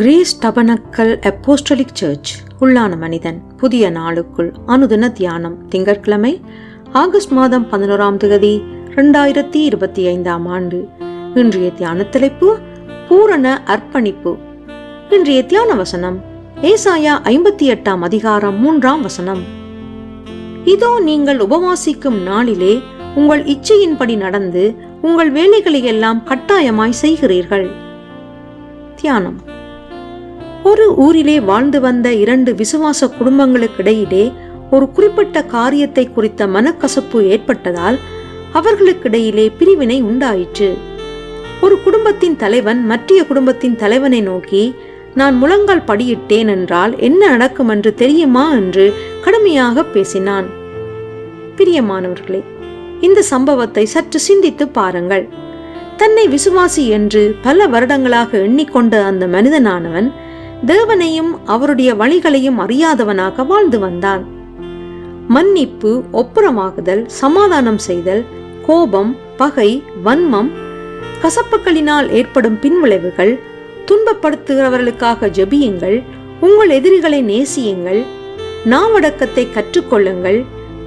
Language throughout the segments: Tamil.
கிரீஸ் டபனக்கல் அப்போஸ்டலிக் சர்ச் உள்ளான மனிதன் புதிய நாளுக்குள் அனுதின தியானம் திங்கட்கிழமை ஆகஸ்ட் மாதம் பதினோராம் தேதி ரெண்டாயிரத்தி இருபத்தி ஐந்தாம் ஆண்டு. இன்றைய தியான தலைப்பு பூரண அர்ப்பணிப்பு. இன்றைய தியான வசனம் ஏசாயா ஐம்பத்தி எட்டாம் அதிகாரம் மூன்றாம் வசனம். இதோ நீங்கள் உபவாசிக்கும் நாளிலே உங்கள் இச்சையின்படி நடந்து உங்கள் வேலைகளை எல்லாம் கட்டாயமாய் செய்கிறீர்கள். தியானம். ஒரு ஊரிலே வாழ்ந்து வந்த இரண்டு விசுவாச குடும்பங்களுக்கிடையிலே ஒரு குறிப்பிட்ட காரியத்தை குறித்த மனக்கசப்பு ஏற்பட்டதால் அவர்களுக்கிடையிலே பிரிவினை உண்டாயிற்று. ஒரு குடும்பத்தின் தலைவன் மற்றைய குடும்பத்தின் தலைவனை நோக்கி நான் முழங்கால் படியிட்டேன் என்றால் என்ன நடக்கும் என்று தெரியுமா? என்று கடுமையாக பேசினான். பிரியமானவர்களே இந்த சம்பவத்தை சற்று சிந்தித்து பாருங்கள். தன்னை விசுவாசி என்று பல வருடங்களாக எண்ணிக்கொண்ட அந்த மனிதனானவன் தேவனையும் அவருடைய வழிகளையும் அறியாதவனாக வாழ்ந்து வந்தான். மன்னிப்பு ஒப்புரமாகுதல் சமாதானம் செய்தல் கோபம் பகை வன்மம் கசப்புகளினால் ஏற்படும் பின்விளைவுகள் துன்பப்படுத்துகிறவர்களுக்காக ஜெபியுங்கள் உங்கள் எதிரிகளை நேசியுங்கள் நாவடக்கத்தை கற்றுக்கொள்ளுங்கள்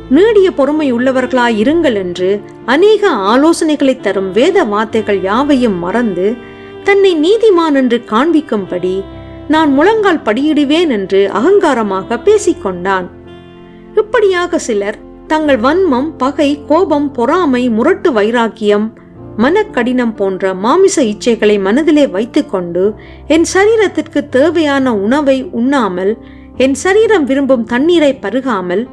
நீடிய பொறுமை உள்ளவர்களாய் இருங்கள் என்று அநேக ஆலோசனைகளை தரும் வேத வார்த்தைகள் யாவையும் மறந்து தன்னை நீதிமான் என்று காண்பிக்கும்படி நான் முழங்கால் படியிடுவேன் என்று அகங்காரமாக பேசிக்கொண்டான். இப்படியாக சிலர் தங்கள் வன்மம் பகை கோபம் பொறாமை முரட்டு வைராக்கியம் மனக்கடினம் போன்ற மாமிச இச்சைகளை மனதிலே வைத்துக்கொண்டு என் சரீரத்திற்கு தேவையான உணவை உண்ணாமல் என் சரீரம் விரும்பும் தண்ணீரை பருகாமல்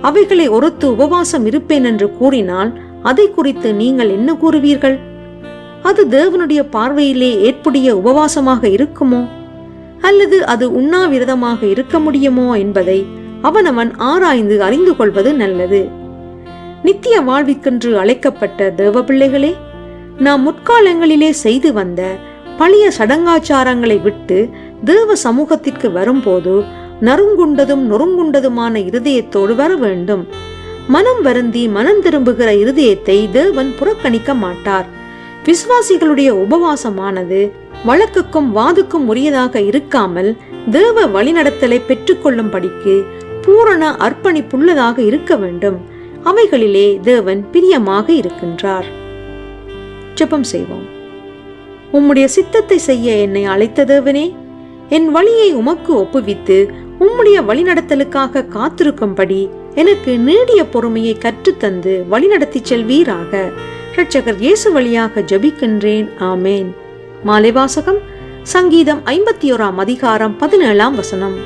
அவைகளை ஒருத்து உபவாசம் இருப்பேன் என்று கூறினால் அதை குறித்து நீங்கள் என்ன கூறுவீர்கள்? அது தேவனுடைய பார்வையிலே ஏற்புடைய உபவாசமாக இருக்குமோ? அல்லது அது உண்ணாவிரதமாக இருக்க முடியுமோ என்பதை அவனவன் ஆராய்ந்து அறிந்து கொள்வது நல்லது. நித்திய வாழ்விற்கென்று அழைக்கப்பட்ட தேவ பிள்ளைகளே நாம் முற்காலங்களிலே செய்து வந்த பழைய சடங்காச்சாரங்களை விட்டு தேவ சமூகத்திற்கு வரும்போது நறுங்குண்டதும் நொறுங்குண்டதுமான இருதயத்தோடு வர வேண்டும். மனம் வருந்தி மனம் திரும்புகிற இருதயத்தை தேவன் புறக்கணிக்க மாட்டார். விசுவாசிகளுடைய உபவாசமானது வழக்குக்கும் வாதுக்கும் உரியதாக இருக்காமல் தேவ வழிநடத்தலை பெற்றுக்கொள்ளும்படிக்கு பூரண அர்ப்பணிப்புள்ளதாக இருக்க வேண்டும். அவைகளிலே தேவன் பிரியமாக இருக்கின்றார். ஜெபம் செய்வோம். உம்முடைய சித்தத்தை செய்ய என்னை அழைத்த தேவனே என் வழியை உமக்கு ஒப்புவித்து உம்முடைய வழிநடத்தலுக்காக காத்திருக்கும்படி எனக்கு நீடிய பொறுமையை கற்றுத்தந்து வழிநடத்தி செல்வீராக. இரட்சகர் இயேசு வழியாக ஜபிக்கின்றேன். ஆமேன். மாலைவாசகம் சங்கீதம் ஐம்பத்தி ஓராம் அதிகாரம் பதினேழாம் வசனம்.